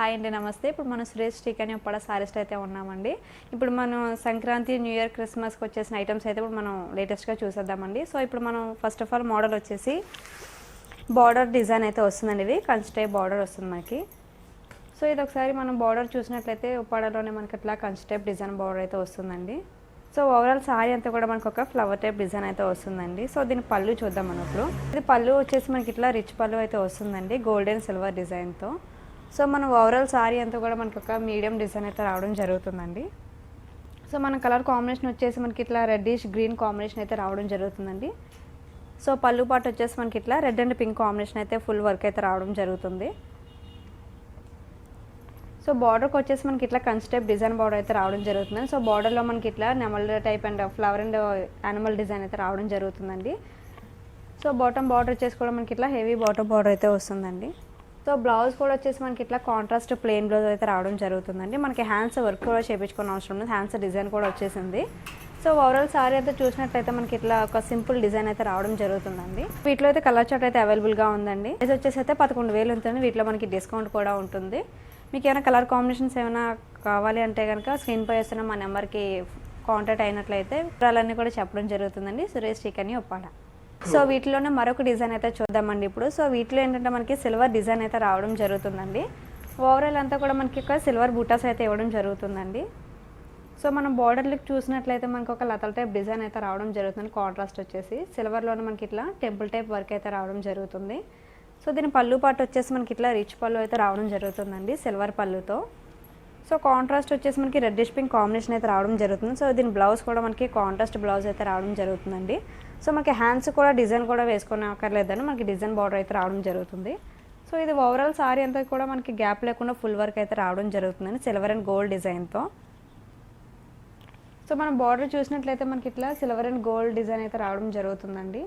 Hi అండి నమస్తే. ఇప్పుడు మనం సురేష్ స్టీక్ అని ఉప్పడ సారీస్ట్ అయితే ఉన్నామండి. ఇప్పుడు మనం సంక్రాంతి న్యూ ఇయర్ క్రిస్మస్కి వచ్చేసిన ఐటమ్స్ అయితే ఇప్పుడు మనం లేటెస్ట్గా చూసేద్దామండి. సో ఇప్పుడు మనం ఫస్ట్ ఆఫ్ ఆల్ మోడల్ వచ్చేసి బార్డర్ డిజైన్ అయితే వస్తుందండి ఇది. కంచి బార్డర్ వస్తుంది మనకి. సో ఇది ఒకసారి మనం బార్డర్ చూసినట్లయితే ఉప్పాడలోనే మనకి ఇట్లా కంచి టైప్ డిజైన్ బార్డర్ అయితే వస్తుందండి. సో ఓవరాల్ సారీ అంతా కూడా మనకు ఒక ఫ్లవర్ టైప్ డిజైన్ అయితే వస్తుందండి. సో దీని పళ్ళు చూద్దాం మనం ఇప్పుడు. ఇది పళ్ళు వచ్చేసి మనకి ఇట్లా రిచ్ పళ్ళు అయితే వస్తుందండి గోల్డెన్ సిల్వర్ డిజైన్తో సో మనం ఓవరాల్ సారీ అంతా కూడా మనకు ఒక మీడియం డిజైన్ అయితే రావడం జరుగుతుందండి. సో మన కలర్ కాంబినేషన్ వచ్చేసి మనకి ఇట్లా రెడ్డిష్ గ్రీన్ కాంబినేషన్ అయితే రావడం జరుగుతుందండి. సో పళ్ళు పాటు వచ్చేసి మనకి ఇట్లా రెడ్ అండ్ పింక్ కాంబినేషన్ అయితే ఫుల్ వర్క్ అయితే రావడం జరుగుతుంది. సో బార్డర్కి వచ్చేసి మనకి ఇట్లా కంచి టైప్ డిజైన్ బార్డర్ అయితే రావడం జరుగుతుంది. సో బార్డర్లో మనకి ఇట్లా నెమల్ type and flower and animal design అయితే రావడం జరుగుతుందండి. సో బాటమ్ బార్డర్ వచ్చేసి కూడా మనకి ఇట్లా హెవీ బాటమ్ బార్డర్ అయితే వస్తుందండి. సో బ్లౌజ్ కూడా వచ్చేసి మనకి ఇట్లా కాంట్రాస్ట్ ప్లెయిన్ బ్లౌజ్ అయితే రావడం జరుగుతుందండి. మనకి హ్యాండ్స్ వర్క్ కూడా చేయించుకోవడం అవసరం లేదు. హ్యాండ్స్ డిజైన్ కూడా వచ్చేసింది. సో ఓవరాల్ సారీ అయితే చూసినట్లయితే మనకి ఇట్లా ఒక సింపుల్ డిజైన్ అయితే రావడం జరుగుతుందండి. వీటిలో అయితే కలర్ చార్ట్ అయితే అవైలబుల్గా ఉందండి. ఇది వచ్చేసి అయితే పదకొండు వేలు ఉంటుంది వీటిలో మనకి డిస్కౌంట్ కూడా ఉంటుంది. మీకు ఏమైనా కలర్ కాంబినేషన్స్ ఏమైనా కావాలి అంటే కనుక స్క్రీన్ పై వస్తున్న మా నెంబర్కి కాంటాక్ట్ అయినట్లయితే వివరాలన్నీ కూడా చెప్పడం జరుగుతుందండి. సురేష్ చికెన్ ఒప్పాడ సో వీటిలోనే మరొక డిజైన్ అయితే చూద్దామండి ఇప్పుడు. సో వీటిలో ఏంటంటే మనకి సిల్వర్ డిజైన్ అయితే రావడం జరుగుతుందండి. ఓవరాల్ అంతా కూడా మనకి ఒక సిల్వర్ బూటాస్ అయితే ఇవ్వడం జరుగుతుందండి. సో మనం బార్డర్ చూసినట్లయితే మనకి ఒక లతల టైప్ డిజైన్ అయితే రావడం జరుగుతుంది కాంట్రాస్ట్ వచ్చేసి సిల్వర్లోనే మనకి ఇట్లా టెంపుల్ టైప్ వర్క్ అయితే రావడం జరుగుతుంది. సో దీని పళ్ళు పాటు వచ్చేసి మనకి ఇట్లా రిచ్ పళ్ళు అయితే రావడం జరుగుతుందండి సిల్వర్ పళ్ళుతో. సో కాంట్రాస్ట్ వచ్చేసి మనకి రెడ్డిష్ పింక్ కాంబినేషన్ అయితే రావడం జరుగుతుంది. సో దీని బ్లౌజ్ కూడా మనకి కాంట్రాస్ట్ బ్లౌజ్ అయితే రావడం జరుగుతుందండి. సో మనకి హ్యాండ్స్ కూడా డిజైన్ కూడా వేసుకునే అక్కర్లేదని మనకి డిజైన్ బార్డర్ అయితే రావడం జరుగుతుంది. సో ఇది ఓవరాల్ సారీ అంతా కూడా మనకి గ్యాప్ లేకుండా ఫుల్ వర్క్ అయితే రావడం జరుగుతుందండి సిల్వర్ అండ్ గోల్డ్ డిజైన్తో సో మనం బార్డర్ చూసినట్లయితే మనకి ఇట్లా సిల్వర్ అండ్ గోల్డ్ డిజైన్ అయితే రావడం జరుగుతుందండి.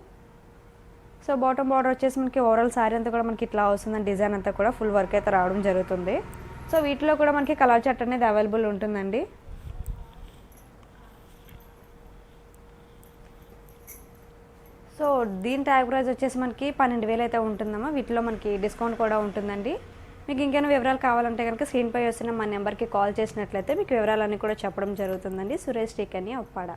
సో బాటమ్ బార్డర్ వచ్చేసి మనకి ఓవరాల్ సారీ అంతా కూడా మనకి ఇట్లా వస్తుందండి డిజైన్ అంతా కూడా ఫుల్ వర్క్ అయితే రావడం జరుగుతుంది. సో వీటిలో కూడా మనకి కలర్ చట్ అనేది అవైలబుల్ ఉంటుందండి. సో దీని ట్యాగ్ ప్రైస్ వచ్చేసి మనకి పన్నెండు వేలు అయితే ఉంటుందమ్మా. వీటిలో మనకి డిస్కౌంట్ కూడా ఉంటుందండి. మీకు ఇంకేమైనా వివరాలు కావాలంటే కనుక స్క్రీన్ పై వస్తున్న మా నెంబర్కి కాల్ చేసినట్లయితే మీకు వివరాలన్నీ కూడా చెప్పడం జరుగుతుందండి. సురేష్ టీకని ఒప్పాడ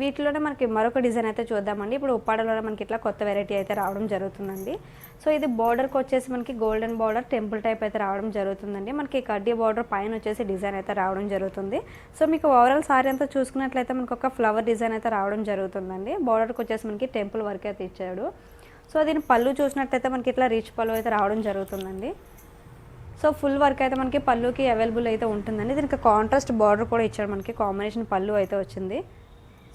వీటిలోనే మనకి మరొక డిజైన్ అయితే చూద్దామండి. ఇప్పుడు ఉప్పాడలోనే మనకి ఇట్లా కొత్త వెరైటీ అయితే రావడం జరుగుతుందండి. సో ఇది బార్డర్కి వచ్చేసి మనకి గోల్డెన్ బార్డర్ టెంపుల్ టైప్ అయితే రావడం జరుగుతుందండి. మనకి కడ్డీ బార్డర్ పైన వచ్చేసి డిజైన్ అయితే రావడం జరుగుతుంది. సో మీకు ఓవరాల్ సారీ అంతా చూసుకున్నట్లయితే మనకు ఒక ఫ్లవర్ డిజైన్ అయితే రావడం జరుగుతుందండి. బార్డర్కి వచ్చేసి మనకి టెంపుల్ వర్క్ అయితే ఇచ్చాడు. సో దీని పళ్ళు చూసినట్లయితే మనకి ఇట్లా రీచ్ పళ్ళు అయితే రావడం జరుగుతుందండి. సో ఫుల్ వర్క్ అయితే మనకి పళ్ళుకి అవైలబుల్ అయితే ఉంటుందండి. దీనికి కాంట్రాస్ట్ బార్డర్ కూడా ఇచ్చాడు మనకి. కాంబినేషన్ పళ్ళు అయితే వచ్చింది.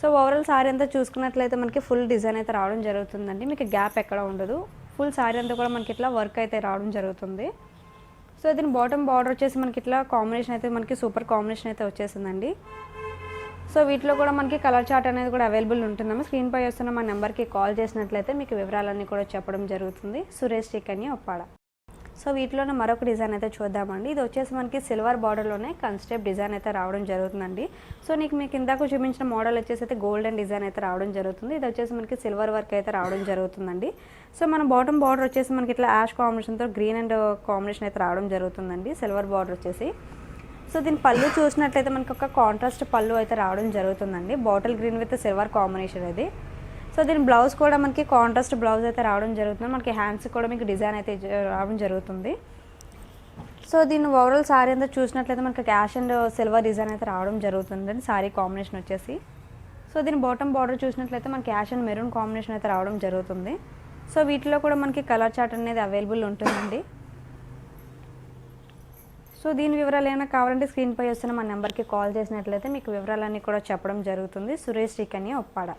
సో ఓవరాల్ సారీ అంతా చూసుకున్నట్లయితే మనకి ఫుల్ డిజైన్ అయితే రావడం జరుగుతుందండి. మీకు గ్యాప్ ఎక్కడ ఉండదు. ఫుల్ సారీ అంతా కూడా మనకి ఇట్లా వర్క్ అయితే రావడం జరుగుతుంది. సో దీని బాటమ్ బార్డర్ వచ్చేసి మనకి ఇట్లా కాంబినేషన్ అయితే మనకి సూపర్ కాంబినేషన్ అయితే వచ్చేసిందండి. సో వీటిలో కూడా మనకి కలర్ చార్ట్ అనేది కూడా అవైలబుల్ ఉంటుందమ్మా. స్క్రీన్ పై వస్తున్న మా నెంబర్కి కాల్ చేసినట్లయితే మీకు వివరాలన్నీ కూడా చెప్పడం జరుగుతుంది. సురేష్ చికన్య ఒప్పాడ. సో వీటిలోనే మరొక డిజైన్ అయితే చూద్దామండి. ఇది వచ్చేసి మనకి సిల్వర్ బార్డర్లోనే కన్స్టెప్ డిజైన్ అయితే రావడం జరుగుతుందండి. సో నీకు మీకు ఇందాక చూపించిన మోడల్ వచ్చేసి అయితే గోల్డెన్ డిజైన్ అయితే రావడం జరుగుతుంది. ఇది వచ్చేసి మనకి సిల్వర్ వర్క్ అయితే రావడం జరుగుతుందండి. సో మన బాటమ్ బార్డర్ వచ్చేసి మనకి ఇట్లా యాష్ కాంబినేషన్తో గ్రీన్ అండ్ కాంబినేషన్ అయితే రావడం జరుగుతుందండి. సిల్వర్ బార్డర్ వచ్చేసి. సో దీని పళ్ళు చూసినట్లయితే మనకి ఒక కాంట్రాస్ట్ పళ్ళు అయితే రావడం జరుగుతుందండి. Bottle green with silver combination అది సో దీని బ్లౌజ్ కూడా మనకి కాంట్రాస్ట్ బ్లౌజ్ అయితే రావడం జరుగుతుంది. మనకి హ్యాండ్స్ కూడా మీకు డిజైన్ అయితే రావడం జరుగుతుంది. సో దీని ఓవరాల్ సారీ అంతా చూసినట్లయితే మనకి క్యాష్ అండ్ సిల్వర్ డిజైన్ అయితే రావడం జరుగుతుందండి సారీ కాంబినేషన్ వచ్చేసి. సో దీని బాటమ్ బార్డర్ చూసినట్లయితే మనకి క్యాష్ అండ్ మెరూన్ కాంబినేషన్ అయితే రావడం జరుగుతుంది. సో వీటిలో కూడా మనకి కలర్ చార్ట్ అనేది అవైలబుల్ ఉంటుందండి. సో దీని వివరాలు ఏమైనా కావాలంటే స్క్రీన్పై వస్తున్న మా నెంబర్కి కాల్ చేసినట్లయితే మీకు వివరాలన్నీ కూడా చెప్పడం జరుగుతుంది. సురేష్ శ్రీకన్య ఒప్పాడ.